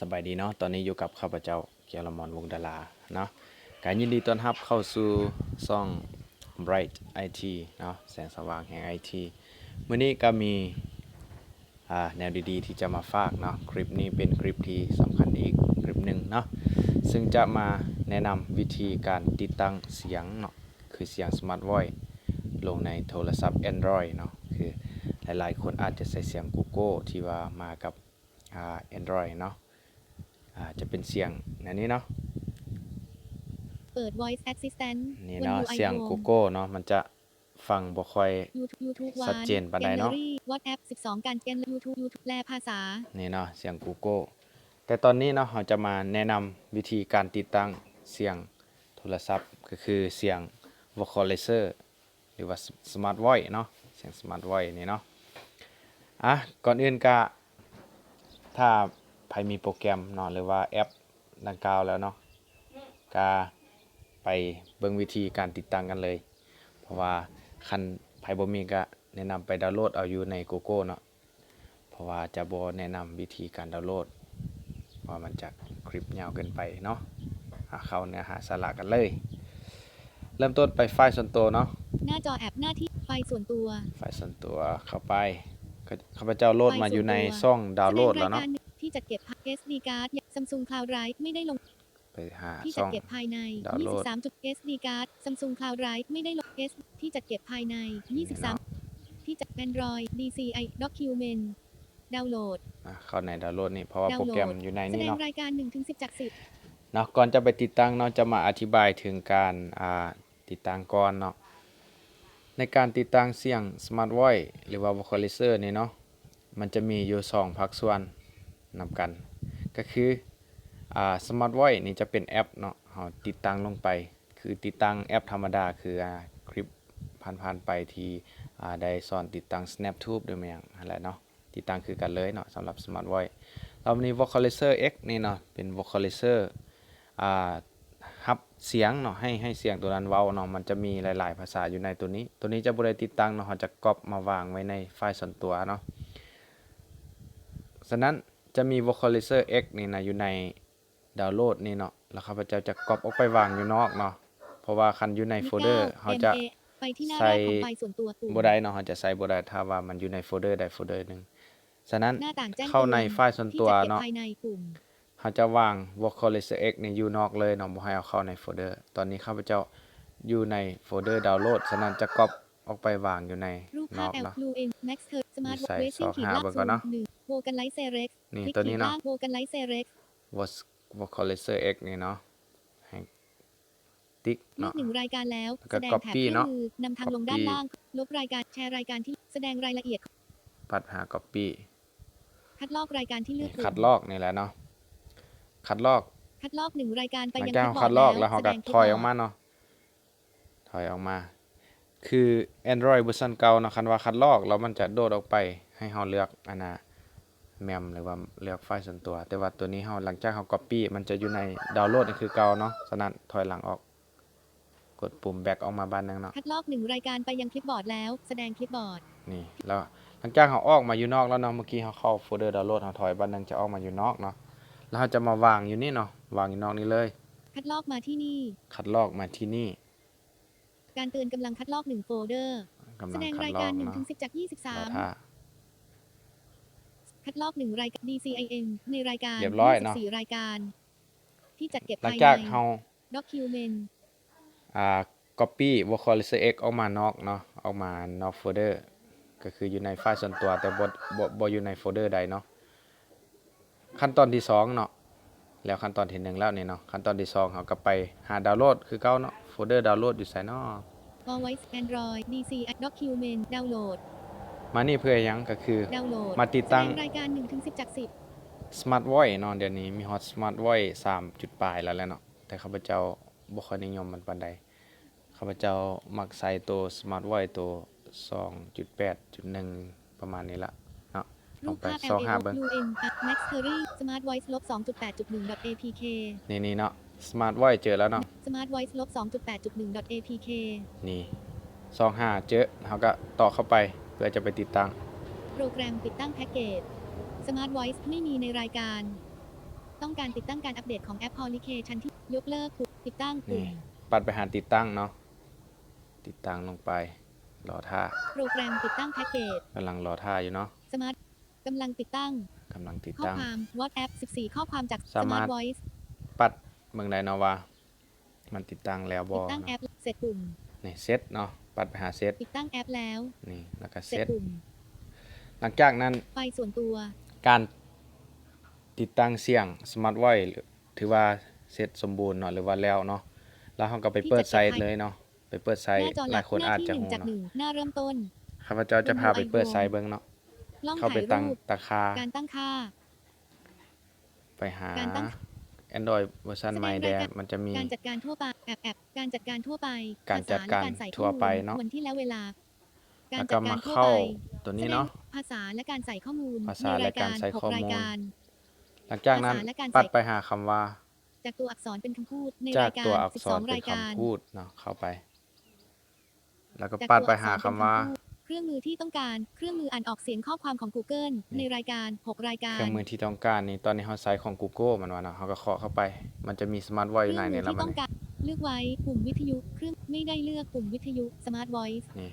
สบายดีเนาะ ตอนนี้อยู่กับข้าพเจ้าเกียรติมรวงดาราเนาะการยินดีต้อนรับเข้าสู่ซ่อง Bright IT เนาะแสงสว่างแห่ง IT มื้อนี้ก็มีแนวดีๆ ที่จะมาฝากเนาะคลิปนี้เป็นคลิปที่สำคัญอีกคลิปหนึ่งเนาะซึ่งจะมาแนะนำวิธีการติดตั้งเสียงเนาะคือเสียง Smart Voice ลงในโทรศัพท์ Android เนาะคือหลายๆ คนอาจจะใส่เสียง Google ที่ว่ามากับอ่า Android เนาะ อ่าจะเป็นเสียงอันนี้เนาะเปิด voice assistant นี่บนเนาะ UI เสียง Home Google เนาะมันจะฟังบ่ค่อย YouTube YouTube ชัดเจนปานใดเนาะ Gallery WhatsApp 12 การเกณฑ์ YouTube YouTube แปลภาษา นี่เนาะเสียง Google แต่ตอนนี้เนาะเราจะมาแนะนำวิธีการติดตั้งเสียงโทรศัพท์ก็คือเสียง vocalizer หรือว่า smart voice เนาะเสียง smart voice นี่เนาะอะก่อนอื่นก็ถ้า ใครมีโปรแกรมเนาะหรือว่าแอปดังกล่าวแล้วเนาะก็ไปเบิ่งวิธีการติดตั้งกันเลย เพราะว่าคันไผบ่มีก็แนะนำไปดาวน์โหลดเอาอยู่ใน Google เนาะเพราะว่าจะบ่แนะนำวิธีการดาวน์โหลดเพราะว่ามันจะคลิปยาวเกินไปเนาะอะเข้าเนื้อหาสาระกันเลย เริ่มต้นไปไฟล์ส่วนตัวเนาะหน้าจอแอปหน้าที่ไฟล์ส่วนตัว ไฟล์ส่วนตัวเข้าไปก็ข้าพเจ้าโหลดมาอยู่ในไฟล์ส่วนตัวช่องดาวน์โหลดแล้วเนาะ แสดงรายการที่จัดเก็บ SD card Samsung Cloud Drive ไม่ได้ลงไปหาที่จัช่ดองเก็บภายในดาวน์โหลด23จุด SD card Samsung Cloud Drive ไม่ได้ลง S ที่จัดเก็บภายใน 23 ที่จัด Android DCI Document ดาวน์โหลดอะเข้าในดาวน์โหลดนี่เพราะว่าดาวโปรน์โหลดแกรมอยู่ในแสนี่ดงเนาะรายการ1ถึง10จาก10เนาะก่อนจะไปติดตั้งเนาะจะมาอธิบายถึงการอ่าติดตั้งก่อนเนาะในการติดตั้งเสียง Smart Voice หรือว่า Vocalizer นี่เนาะมันจะมีอยู่สองภาคส่วน นำกัน ก็คืออ่า Smart Voice นี่จะเป็นแอปเนาะเฮาติดตั้งลงไป คือติดตั้งแอปธรรมดาคืออ่าคลิปผ่านๆไปที่อ่าได้สอนติดตั้ง SnapTube ด้วยม่งนั่นแหละเนาะติดตั้งคือกันเลยเนาะสำหรับ Smart Voice เรามี Vocalizer X นี่เนาะเป็น Vocalizer อ่าฮับเสียงเนาะให้ให้เสียงตัวนั้นเว้าเนาะมันจะมีหลาย ๆ ภาษาอยู่ในตัวนี้ ตัวนี้จะบ่ได้ติดตั้งเนาะเราจะก๊อปมาวางไว้ในไฟล์ส่วนตัวเนาะฉะนั้น จะมี Vocalizer X นี่นะอยู่ในดาวน์โหลดนี่เนาะแล้วข้าพเจ้าจะก๊อปออกไปวางอยู่นอกเนาะเพราะว่าคันอยู่ในโฟลเดอร์เขาจะ MA ไปที่หน้าใส่แรกของไฟล์ส่วนตัวปุ่มบ่ได้เนาะเขาจะใส่บ่ได้ถ้าว่ามันอยู่ในโฟลเดอร์ใดโฟลเดอร์หนึงฉะนั้นหน้าต่างแจ้งเข้าในตือไฟล์ส่วนตัวที่จัดก็บเนาะภายในปุ่มเขาจะวาง Vocalizer X นี่อยู่นอกเลยเนาะบ่ให้เอาเข้าในโฟลเดอร์ ตอนนี้ข้าพเจ้าอยู่ในโฟลเดอร์ดาวน์โหลดฉะนั้นจะก๊อป ออกไปวางอยู่ในรูปนภาอพก L เนาะ Blue N Max Third Smart ใส่ Racing ขีดสองห้าล่างเบิ่งศูก่อนนเนาะย์หนึ่งโวกันไลท์เซเร็กนี่คลิกตัวขีนี้ดเนาะล่างโวกันไลท์เซเร็ก Voc- Vocalizer X นี่เนาะให้ติ๊กเลือเนาะ กหนึ่งรายการแล้ว แล้วก็แสดงแถบ copy ให้เนาะมือนำทางลงด้าน copy ล่าง ลบรายการแชร์รายการที่แสดงรายละเอียด ปัดหา Copy คัดลอกรายการที่เลืนี่อกปุ่มคัดลอกนี่แหละเนาะ คัดลอกคัดลอกหนึ่งรายการไปหลังยังจากคลิปบอคัร์ดดลอกแล้แล้ววเขาแสก็ดงคลิปถอยบอออกร์ดมาเนาะ ถอยออกมา คือ Android เวอร์ชันเก่าเนาะคันว่าคัดลอกแล้วมันจะโดดออกไปให้เราเลือกอันน่ะแมมหรือว่าเลือกไฟล์ส่วนตัว แต่ว่าตัวนี้เราหลังจากเรา Copy มันจะอยู่ในดาวน์โหลดนี่คือเก่าเนาะฉะนั้นถอยหลังออก กดปุ่ม back ออกมาบ้านนึงเนาะคัดลอกหนึ่งรายการไปยังคลิปบอร์ดแล้ว แสดงคลิปบอร์ดนี่แล้วหลังจากเราออกมาอยู่นอกแล้วเนาะเมื่อกี้เราเข้าโฟลเดอร์ดาวน์โหลดเราถอยบ้านนึงจะออกมาอยู่นอกเนาะแล้วเราจะมาวางอยู่นี่เนาะวางอยู่นอกนี้เลย คัดลอกมาที่นี่ คัดลอกมาที่นี่ การเตือนกำลังคัดลอกหนึ่งโฟลเดอร์ กำแสลังดงคัดรายลอการกหนึ่งเนาะถึงสิบจากยี่สิบสารอมท่า คัดลอกหนึ่งรายการ DCIM ในรายการเรียบร้อยเนอะ สี่รายการ ที่จัดเก็บหลังภายจากในเรา Document อ่า copy vocalizer x ออกมานอกเนาะออกมานอกโฟลเดอร์ก็คืออยู่ในไฟล์ส่วนตัวแต่บ่บ่บ่อยู่ในโฟลเดอร์ใดเนาะขั้นตอนที่สองเนาะแล้วขั้นตอนที่หนึ่งแล้วนี่เนาะขั้นตอนที่สองเราก็ไปหาดาวน์โหลดคือเก่าเนาะโฟลเดอร์ดาวน์โหลดอยู่ไสเนาะ Voice Android DCI Document ดาวน์โหลด มานี่เพื่อหยังก็คือ ดาวน์โหลดมาติดตั้ง แสดงรายการ1ถึง10จาก Smart Voice เนาะเดี๋ยวนี้มี Hot Smart Voice 3จุดปลายแล้วแหละเนาะแต่ข้าพเจ้าบ่ค่อยนิยมมันปานใดข้าพเจ้ามักใส่ตัว Smart Voice ตัว2.8.1ประมาณนี้ละเนาะ10ลรูองปไปภาพซอง LA หาเบิ่ง Blue N Max Curry Smart Voice ลบ2.8.1 APK นี่นี่เนาะ Smart Voice เจอแล้วเนาะ Smart Voice ลบ2.8.1 APK นี่25เจอเขาก็ต่อเข้าไปเพื่อจะไปติดตั้ง โปรแกรมติดตั้งแพ็กเกจ Smart Voice ไม่มีในรายการ ต้องการติดตั้งการอัปเดตของแอปพลิเคชันที่ยกเลิกปุ่มติดตั้งปุ่นี่ม ปัดไปหาติดตั้งเนาะ ติดตั้งลงไป รอท่า โปรแกรมติดตั้งแพ็กเกจกำลังรอท่าอยู่เนาะสมาร์ทกำลังติดตั้งกำลังติดข้อตั้ง ความ WhatsApp 14 ข้อความจากสามารถ Smart Voice ปัดเมืองใดเนาะว่า มันติดตั้งแล้วบติอดตั้งแอเนาะปเสร็จปุ่มนี่เซตเนาะปัดไปหาเซตติดตั้งแอปแล้วนี่แล้วก็เสเซร็จตปุ่มหลังจากนั้นไฟล์ส่วนตัว การติดตั้งเสียงสมาร์ทไวถือว่าเสร็จสมบูรณ์เนาะหรือว่าแล้วเนาะแล้วเราก็ไปเปิดไซต์เลยเนาะไปเปิดไซหต์น้าจอหหลัลากยคนหน้าอาจที่จะหนึ่งฮู้จากหเนาะนึ่งหน้าเริ่มต้นข้าพเจ้าจะพาไปเปิดไซต์เบิ่งเนาะกล้องเข้าถ่าไปยตั้งรูปตาคาการตั้งค่าไปหาการตั้ง Android เวอร์ชันแสดงใหม่รายแดการมันจะมี การจัดการทั่วไปแอปแอปการจัดการทั่วไปการจัดการภษและใส่ทั่วไปข้อมูลเนาะวันที่และเวลา การแล้วจัก็ดกามารทั่วเข้าไปตัวนี้เนาะแสดงภาษาและการใส่ข้อมูลภาษาในและรายการการใส่หกข้อมูลรายการหลังจากนั้นภาษาและการใส่ปัดไปหาคำว่า จากตัวอักษรเป็นคำพูดในจากรายการตัวอักษร12เป็นรายการคำพูดเนาะเข้าไป แล้วก็จากปัดตัวไปอักษหารคำเป็นว่าคำพูด เครื่องมือที่ต้องการ เครื่องมืออ่านออกเสียงข้อความของ Google ในรายการ 6 รายกาเครรื่องมือที่ต้องการนี่ตอนนี้เขาใช้ของ Google มันว่าเนาะเขาก็เคาะเข้าไป มันจะมีสมาร์ทไวเคอยู่รื่ในมืนี่อแล้วที่มันต้องการเลือกไว้ปุ่มวิทยุ เครื่องไม่ได้เลือกปุ่มวิทยุ Smart Voice นี่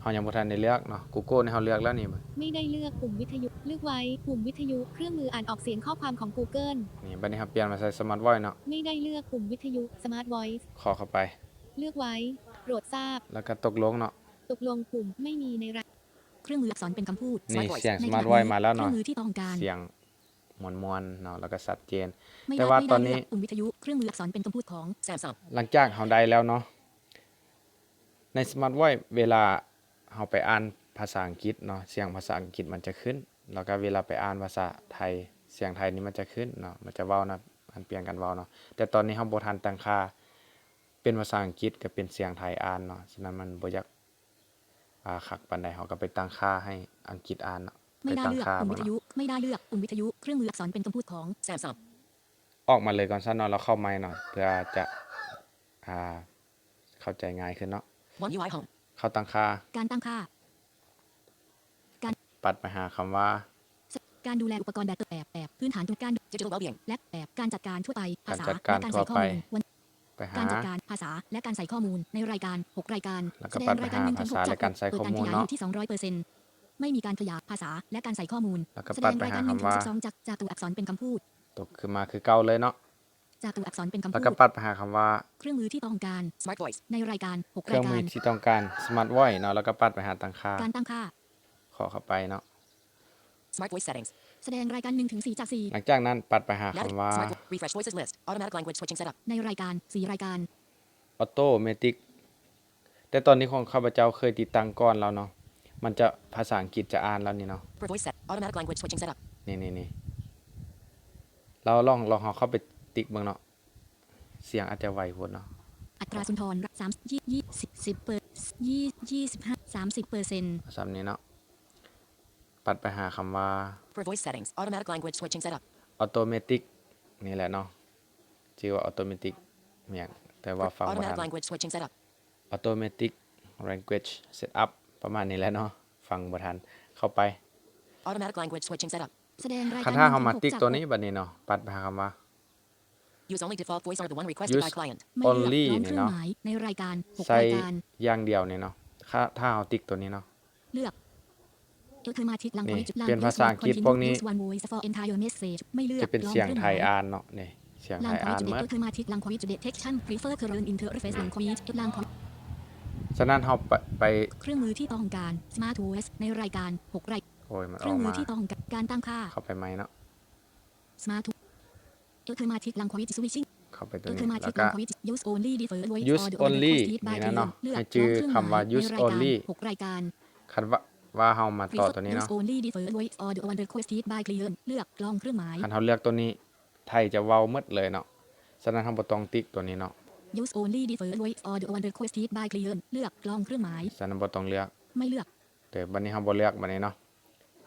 เขายังบ่ทันได้เลือกเนาะ Google นี่เขาเลือกแล้วนี่ไม่ได้เลือกปุ่มวิทยุ เลือกไว้ปุ่มวิทยุ เครื่องมืออ่านออกเสียงข้อความของ Google นี่บัดนี้ครับเปลี่ยนมาใช้สมาร์ทไวเนาะ ไม่ได้เลือกปุ่มวิทยุ Smart Voice เคาะเข้าไป เลือกไว้โปรดทราบ แล้วก็ตกลงเนาะ ตกลงปุ่มไม่มีในรายเครื่องมืออักษรเป็นคำพูด นี่ Smart Voice เสียงในสมาร์ทขณะไวมาแล้วเครื่เนาะองมือที่ต้องการ เสียงมวนๆเนาะแล้วก็ชัดเจน ไม่แต่ได้ว่าไม่ตอได้นนี้ เลือกปุ่มวิทยุเครื่องมืออักษรเป็นคำพูดของ Samsung หลังจากเขาได้แล้วเนาะในสมาร์ทไวเวลาเขาไปอ่านภาษาอังกฤษเนาะเสียงภาษาอังกฤษมันจะขึ้น แล้วก็เวลาไปอ่านภาษาไทยเสียงไทยนี่มันจะขึ้นเนาะมันจะเว้านะมันเปลี่ยนกันเว้าเนาะแต่ตอนนี้เขาบ่ทันตั้งค่าเป็นภาษาอังกฤษกับเป็นเสียงไทยอ่านเนาะฉะนั้นมันบ่อยาก อ่าคักปานใดเขาก็ไปตั้งค่าให้อังกฤษอ่านเนาะไม่ได้ตั้งเลือกค่าปุ่มบ่วิทเนาะยุ ไม่ได้เลือกปุ่มวิทยุ เครื่องมืออักษรเป็นคำพูดของ Samsung ออกมาเลยก่อนซะเนาะแล้วเข้าไมค์เนาะเพื่อจะอ่าเข้าใจง่ายขึ้นเนาะ One UI Home เข้าตั้งค่าการตั้งค่า ปัดไปหาคำว่า การดูแลอุปกรณ์แบบแอบแอบพื้นฐานทุกการ Digital Wellbeing และแอบการจัดการทั่วไปภาษาการจัดการและการใส่ข้อทั่วมูไปลวัน ไปหาการจัดการภาษาและการใส่ข้อมูลในรายการ 6 รายการแล้วก็แสดปังดไปรายการหาหนึ่งถึภางหกษาจากและการใส่เปิดข้อการมูขลยายอเนาะยู่ที่200เปอร์เซ็นต์ไม่มีการขยายภาษาและการใส่ข้อมูลแล้วก็แสดปัดงไปรายหาการหนึ่งคำถึงว่าสิบสองจากจากตัวอักษรเป็นคำพูดตกขึ้นมาคือเก่าเลยเนาะจากตัวอักษรเป็นคำแล้วพูก็ดปัดไปหาคำว่า เครื่องมือที่ต้องการ Smart Voice ในรายการ6เครื่ราอยงกามือรที่ต้องการ Smart Voice เนาะแล้วก็ปัดไปหาตั้งค่า การตั้งค่า ขอเข้าไปเนาะ Smart Voice Settings แสดงรายการ1ถึง4จากหลังจากนั้นปัดไปหา4คำว่า Smart Vo- Refresh Voices List Automatic Language Switching Setup ในรายการ 4 รายการ Automatic แต่ตอนนี้ของข้าพเจ้าเคยติดตั้งก่อนแล้วเนาะมันจะภาษาอังกฤษจะอ่านแล้วนี่เนาะ For Voice Set Automatic Language Switching Setup นี่นี่นี่เราลองลองเอาเข้าไปติ๊กเบิ่งเนาะเสียงอาจจะไวโพดเนาะอัตราสุนทรสามยี่ยี่สิบสิบเปอร์ยี่ยี่สิบห้าสามสิบเปอร์เซ็นต์สำนี้เนาะ ปัดไปหาคำว่า For Voice Settings Automatic Language Switching Setup automatic นี่แหละเนาะชื่อว่า automatic เมียงแต่ว่า For ฟังบ่ Automatic ทัน Language Switching Setup automatic language setup ประมาณนี้แหล้วเนาะฟังบ่ทันเข้าไป Automatic Language Switching Setup แสดงรายคักานรถ้าหเฮานึ่งมาถึงหกติ๊กจากตัวนี้บัดนี้เนาะปัดไปหาคำว่า Use only default voice or the one requested Use by client อไม่อเลืนอกลี่พร้อมนี่เครื่องเนาะหมายในรายการหกใส่รายการอย่างเดียวนี่เนาะถ้าถ้าเฮาติ๊กตัวนี้เนาะเลือก Automatic Language นี่เป็นภาษาอังกฤษพวกนี้ Use one voice for entire message ไม่เลือกจะเป็นลองเสียงครื่องไทยหมอ่านเนาะนี่เสียงไทยอ่าน Language หมด Automatic Language Detection Prefer Current Interface Language Language ฉะนั้นเฮาไปไปเครื่องมือที่ต้องการ Smart Voice ในรายการหกรายโอ้ยมันเคอรื่อองกมือมาที่ต้องการการตั้งค่าเข้าไปไหมเนาะ Smart Automatic Language Switching เข้าไปตัวนี้ Automatic แล้วก็ Language Use Only Defer Voice Use or the order only requested by นี่นะเนาะ client เลือกให้ชื่อลงเครื่องคำว่าหมย use ในรายการ only หกรายการคันว่า ว่าเฮามาต่อ Prefer ตัวนี้เนาะ Use Only Defer Voice or the order requested by client เลือกลองเครื่องหมายคันเฮาเลือกตัวนี้ ไทยจะเว้าหมดเลยเนาะฉะนั้นเฮาบ่ต้องติ๊กตัวนี้เนาะ Use Only Defer Voice or the order requested by client เลือกลองเครื่องหมายฉะนั้นบ่ต้องเลือก ไม่เลือกแต่บัดนี้เฮาบ่เลือกบัดนี้เนาะ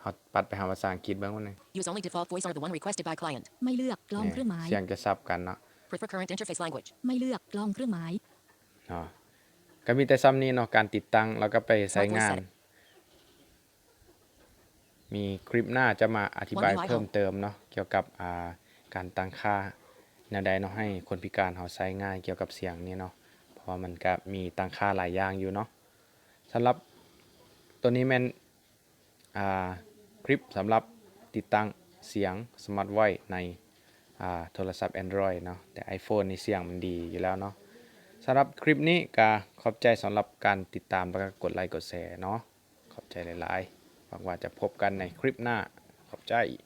เฮาปัดไปหาภาษาอังกฤษเบิ่งมันนึง Use only default voice or the one requested by client ไม่เลือกลองเครื่องหมายเสียงจะซับกันเนาะ Prefer current interface language ไม่เลือกลองเครื่องหมายเนาะก็มีแต่ซ้ำนี้เนาะการติดตั้งแล้วก็ไปใช้งาน มีคลิปหน้าจะมาอธิบาย One UI เพิ่มเติมเนาะเกี่ยวกับอ่าการตั้งค่าแนวใดเนาะให้คนพิการเขาใช้ง่ายเกี่ยวกับเสียงนี้เนาะเพราะว่ามันก็มีตั้งค่าหลายอย่างอยู่เนาะสำหรับตัวนี้แม่นอ่าคลิปสำหรับติดตั้งเสียง Smart Voice ในอ่าโทรศัพท์ Android เนาะแต่ iPhone นี่เสียงมันดีอยู่แล้วเนาะสำหรับคลิปนี้ก็ขอบใจสำหรับการติดตามแล้วก็กดไลค์กดแชร์เนาะขอบใจหลาย ๆ หวังว่าจะพบกันในคลิปหน้าขอบใจ